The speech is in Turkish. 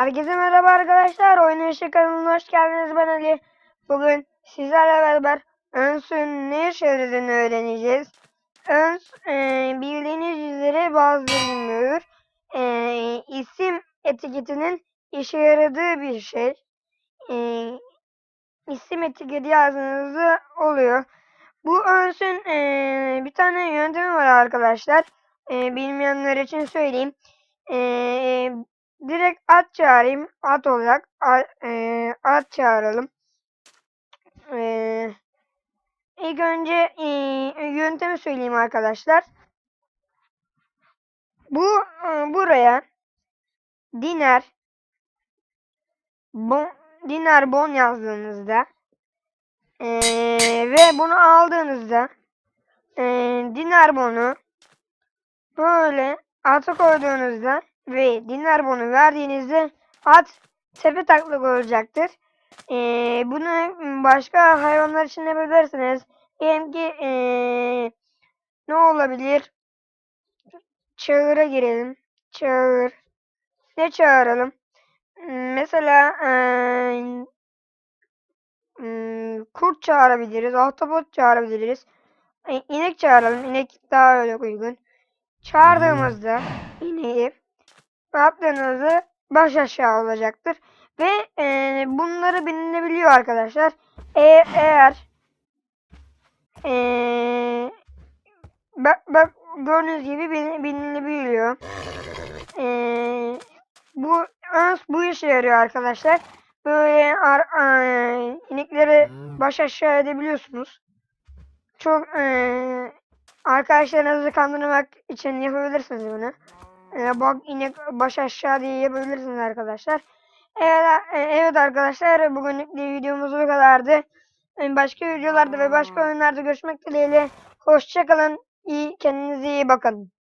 Herkese merhaba arkadaşlar. Oyun Işık kanalına hoş geldiniz. Ben Ali. Bugün sizlerle beraber Öns'ün ne yaradığını öğreneceğiz. Öns e, bildiğiniz üzere bazıları bilmiyor. E, isim etiketinin işe yaradığı bir şey. E, isim etiketi yazdığınızda oluyor. Bu Öns'ün e, bir tane yöntemi var arkadaşlar. E, bilmeyenler için söyleyeyim. E, direkt at çağırayım. At olarak a- e, at çağıralım. E, ilk önce e, yöntemi söyleyeyim arkadaşlar. Bu e, buraya dinar bon, dinar bon yazdığınızda e, ve bunu aldığınızda e, dinar bonu böyle ata koyduğunuzda ve dinar bonu verdiğinizde at tepe taklak olacaktır. Ee, bunu başka hayvanlar için yapabilirsiniz. Diyelim ki ee, ne olabilir? Çağıra girelim. Çağır. Ne çağıralım? Hmm, Mesela ee, hmm, kurt çağırabiliriz. Ahtapot çağırabiliriz. E, inek çağıralım. İnek daha öyle uygun. Çağırdığımızda ineği ne yaptığınızı baş aşağı olacaktır. Ve e, bunları bilinebiliyor arkadaşlar. E, eğer e, bak, bak gördüğünüz gibi bilin- bilinebiliyor. E, bu öns bu işe yarıyor arkadaşlar. Böyle ar, a- inekleri baş aşağı edebiliyorsunuz. Çok e, arkadaşlarınızı kandırmak için yapabilirsiniz bunu. E, bak inek baş aşağı diye yapabilirsiniz arkadaşlar. Evet, e, evet arkadaşlar bugünlük de videomuz bu kadardı. E, Başka videolarda ve başka oyunlarda görüşmek dileğiyle. Hoşçakalın. İyi, kendinize iyi bakın.